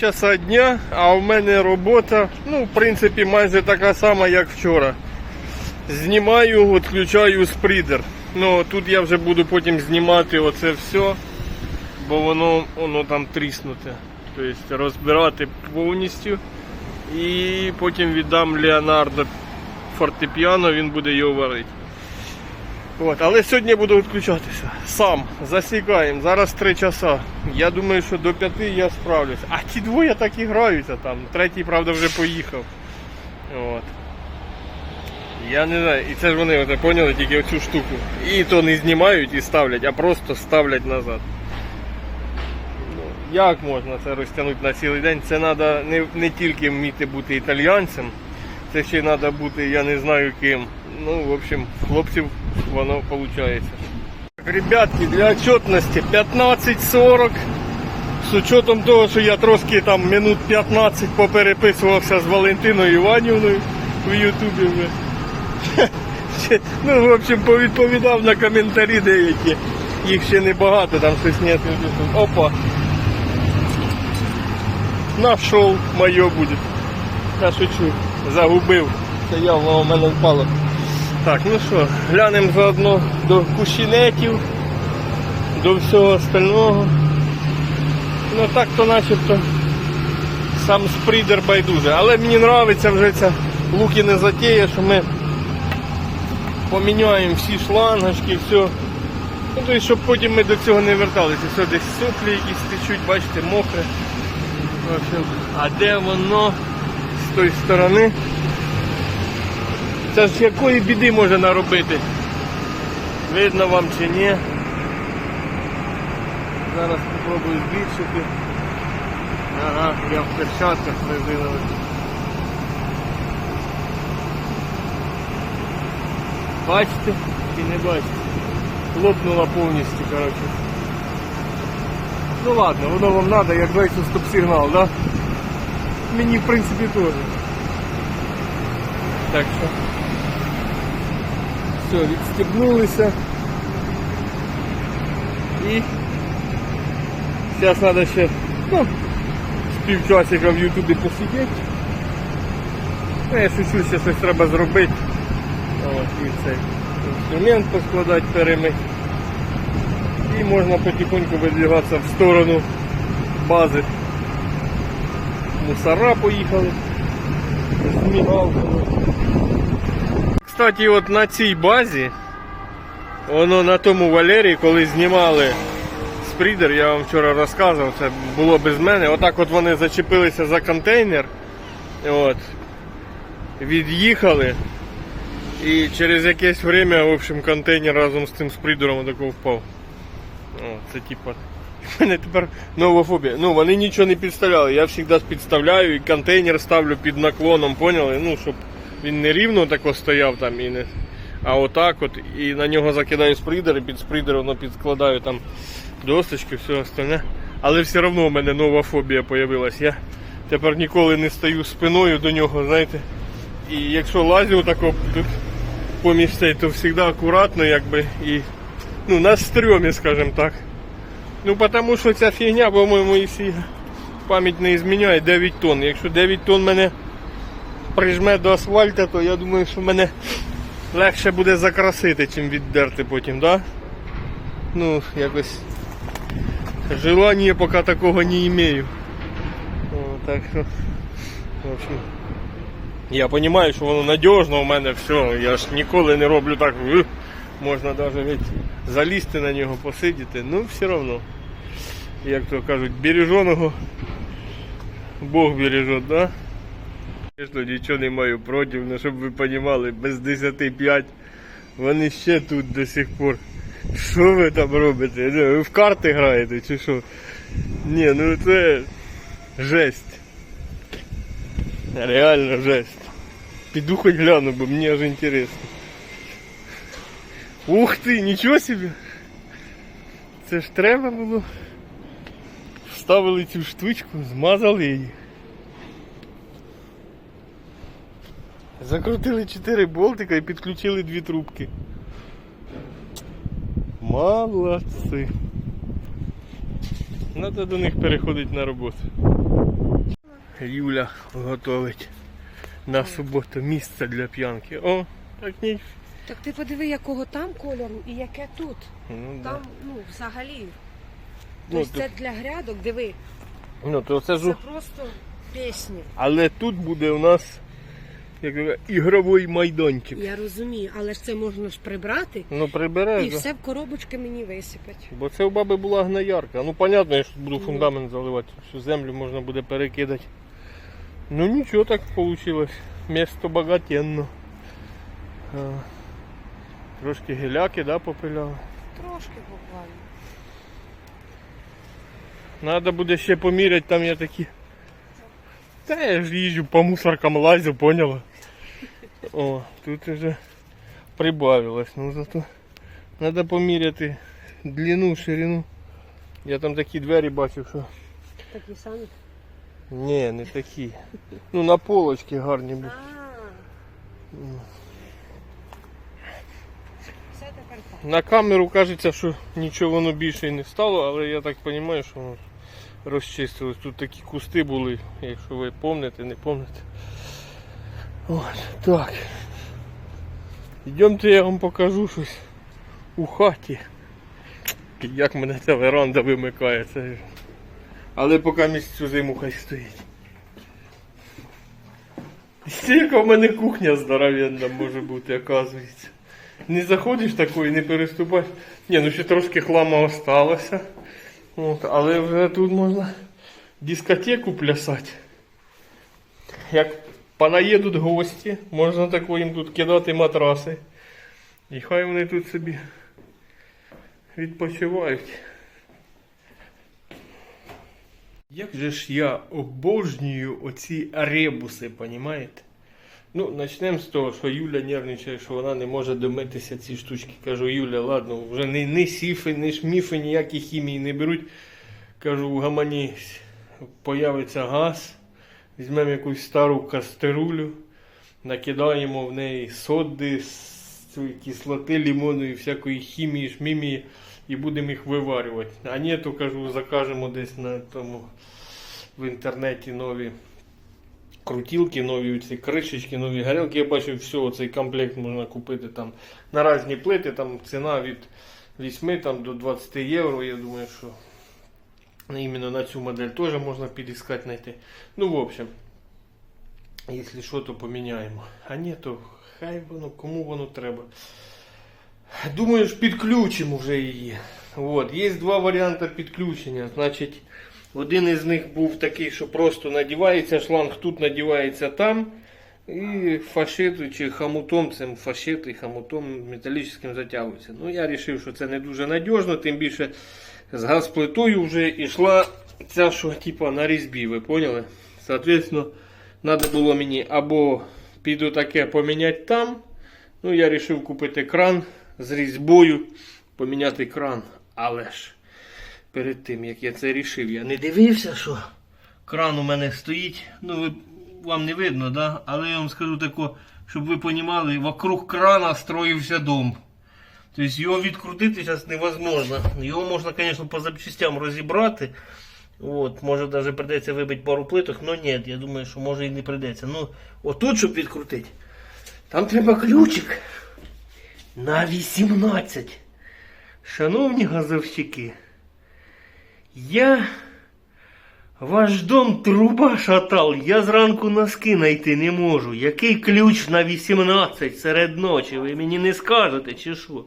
часа дня, а в мене робота, ну, в принципі, майже така сама, як вчора. Знімаю, відключаю спрідер. Ну, тут я вже буду потім знімати оце все, бо воно, воно там тріснуте. Тобто розбирати повністю. І потім віддам Леонардо фортепіано, він буде його варити. От, але сьогодні я буду відключатися. Сам засікаємо. Зараз 3 часа. Я думаю, що до 5 я справлюся. А ті двоє так і граються там. Третій, правда, вже поїхав. От. Я не знаю, і це ж вони оце поняли тільки оцю штуку. І то не знімають і ставлять, а просто ставлять назад. Ну, Як можна це розтягнути на цілий день? Це треба не, не тільки вміти бути італійцем, це ще треба бути, я не знаю ким. Ну, в общем, хлопців воно виходить. Ребятки, для отчетності 15.40. З учетом того, що я трошки там минут 15 попереписувався з Валентиною Іванівною в Ютубі вже. Ну, в общем, повідповідав на коментарі деякі. Їх ще небагато, там щось не Опа. Нашов моє буде. Я шучу. Загубив. Це явно у мене впало. Так, ну що, глянемо заодно до кущинетів, до всього остального. Ну так то начебто сам спрідер байдуже. Але мені подобається вже ця лукіне затея, що ми поміняємо всі шлангочки, все. Ну, то щоб потім ми до цього не верталися. Все десь соплі якісь течуть, бачите, мокре. А де воно з тої сторони? Це ж якої біди може наробити? Видно вам чи ні? Зараз спробую збільшити. Ага, я в перчатках резинових. Бачите чи не бачите? Лопнула повністю, коротше. Ну ладно, воно вам треба, як зайцю стоп-сигнал, да? Мені в принципі теж. Так що. Все, відстібнулися. І зараз треба ще ну, з півчасика в Ютубі посидіти. Ну, я шучу, ще щось треба зробити. От, і цей інструмент поскладати, перемити. І можна потихоньку видвигатися в сторону бази. Мусора поїхали. З мігалками. Кстати, от на цій базі, воно на тому Валерії, коли знімали спрідер, я вам вчора розказував, це було без мене. Отак от вони зачепилися за контейнер. От, від'їхали. І через якесь время, в общем, контейнер разом з цим спрідером отако впав. О, це типа. У мене тепер нова фобія. Ну, вони нічого не підставляли. Я завжди підставляю і контейнер ставлю під наклоном, поняли? Ну, щоб він не рівно тако стояв там і не. А отак от. І на нього закидаю спридер, і під спридер воно підскладаю там досточки, все остальне. Але все одно у мене нова фобія з'явилась. Я тепер ніколи не стою спиною до нього, знаєте. І якщо лазю тако поміж цей, то завжди акуратно, якби і ну, на стрьомі, скажімо так. Ну, тому що ця фігня, по-моєму, якщо пам'ять не зміняє 9 тонн. Якщо 9 тонн мене прижме до асфальту, то я думаю, що мене легше буде закрасити, чим віддерти потім, да? Ну, якось желання поки такого не маю. О, так що, в общем, я розумію, що воно надіжно у мене все. Я ж ніколи не роблю так. Можна навіть залізти на нього, посидіти, ну все одно. Як то кажуть, береженого Бог бережет, да? Звісно, нічого не маю проти, але щоб ви розуміли, без 10-5 вони ще тут до сих пор. Що ви там робите? Ну, Ви в карти граєте чи що? Ні, ну це жесть. Реально жесть. Піду хоч гляну, бо мені аж інтересно. Ух ти, нічого собі. Це ж треба було. Вставили цю штучку, змазали її. Закрутили 4 болтика і підключили дві трубки. Молодці. Треба до них переходити на роботу. Юля готовить на суботу місце для п'янки. О, так ні. Так ти подиви, якого там кольору і яке тут. Ну, да. Там, ну, взагалі. Ну, Тобто це для грядок, диви. ну то це ж. Це просто пісня. Але тут буде у нас як ігровий майданчик. Я розумію, але ж це можна ж прибрати Ну і да. все в коробочки мені висипать. Бо це у баби була гноярка. Ну, понятно, я ж буду фундамент заливати, що землю можна буде перекидати. Ну нічого так вийшло. Місто багатенно. А, Трошки геляки, да, попиляли. Трошки буквально. Надо буде ще поміряти, там я такі. Та я ж їжджу по мусоркам лазю, поняла? О, тут вже прибавилось. Ну зато треба поміряти длину, ширину. Я там такі двері бачив, що. Такі самі. Ні, не такі. Ну на полочці гарні так. На камеру кажеться, що нічого воно більше і не стало, але я так розумію, що воно розчистилось. Тут такі кусти були, якщо ви пам'ятаєте, не пам'ятаєте. От, так. Йдемте, я вам покажу щось у хаті. Як мене ця веранда вимикає. Це... Але поки місяцю зиму хай стоїть. Стільки в мене кухня здоровенна може бути, оказується. Не заходиш такої, не переступаєш. Ні, ну ще трошки хлама осталося. От, але вже тут можна дискотеку плясати. Як понаїдуть гості, можна тако їм тут кидати матраси. І хай вони тут собі відпочивають. Як же ж я обожнюю оці ребуси, понімаєте? Ну, почнемо з того, що Юля нервничає, що вона не може домитися ці штучки. Кажу, Юля, ладно, вже не, не сіфи, не шміфи, ніякі хімії не беруть. Кажу, в появиться газ, візьмемо якусь стару кастерулю, накидаємо в неї соди, кислоти, лимону і всякої хімії, шмімії і будемо їх виварювати. А ні, то кажу, закажемо десь на тому в інтернеті нові крутілки, нові ці кришечки, нові горілки. Я бачив, все, цей комплект можна купити там на різні плити, там ціна від 8 там, до 20 євро. Я думаю, що іменно на цю модель теж можна підіскати знайти. Ну, в общем, якщо що, то поміняємо. А ні, то хай воно, кому воно треба. Думаю, ж підключимо вже її. От. Є два варіанти підключення. Значить, один із них був такий, що просто надівається шланг, тут надівається там. І фашету чи хомутом, цим фашет і хомутом металічним затягується. Ну, я вирішив, що це не дуже надіжно, тим більше з газплитою вже йшла ця, що типа на різьбі, ви поняли? Соответственно, треба було мені або піду таке поміняти там. Ну, я вирішив купити кран з різьбою, поміняти кран. Але ж перед тим, як я це рішив, я не дивився, що кран у мене стоїть. Ну, ви, вам не видно, да? але я вам скажу тако, щоб ви розуміли, вокруг крана строївся дом. Тобто його відкрутити зараз невозможно. Його можна, звісно, по запчастям розібрати. От, може навіть придеться вибити пару плиток, але ні, я думаю, що може і не придеться. Ну, отут, щоб відкрутити, там треба ключик на 18. Шановні газовщики, я ваш дом труба шатал, я зранку носки знайти не можу. Який ключ на 18 серед ночі? Ви мені не скажете, чи що?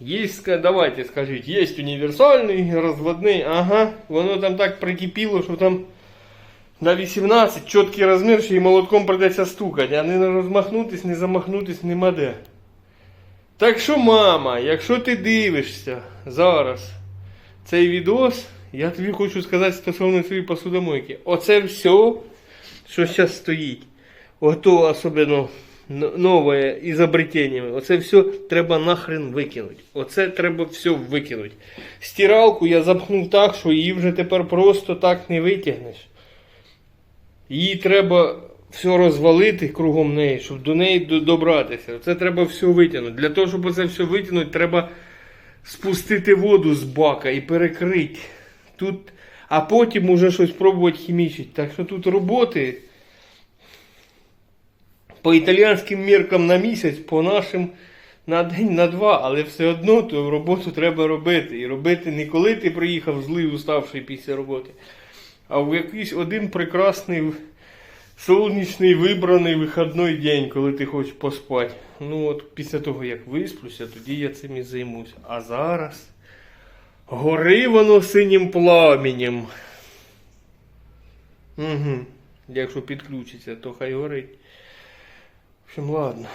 Есть, давайте скажіть, є універсальний, розводний, ага, воно там так прикипіло, що там на 18 чіткий розмір, що і молотком придеться стукати, а не розмахнутись, не замахнутись нема де. Так що, мама, якщо ти дивишся зараз цей відос, я тобі хочу сказати стосовно цієї посудомойки. Оце все, що зараз стоїть, ото особливо нове ізобретення, оце все треба нахрен викинути. Оце треба все викинути. Стиралку я запхнув так, що її вже тепер просто так не витягнеш. Її треба все розвалити кругом неї, щоб до неї добратися. Це треба все витягнути. Для того, щоб це все витягнути, треба спустити воду з бака і перекрити Тут, а потім уже щось пробувати хімічити. Так що тут роботи по італіянським міркам на місяць, по нашим на день, на два, але все одно ту роботу треба робити. І робити не коли ти приїхав злий, уставший після роботи, а в якийсь один прекрасний сонячний вибраний вихідний день, коли ти хочеш поспати. Ну от після того, як висплюся, тоді я цим і займусь. А зараз гори воно синім пламенем. Угу. Якщо підключиться, то хай горить. В общем, ладно.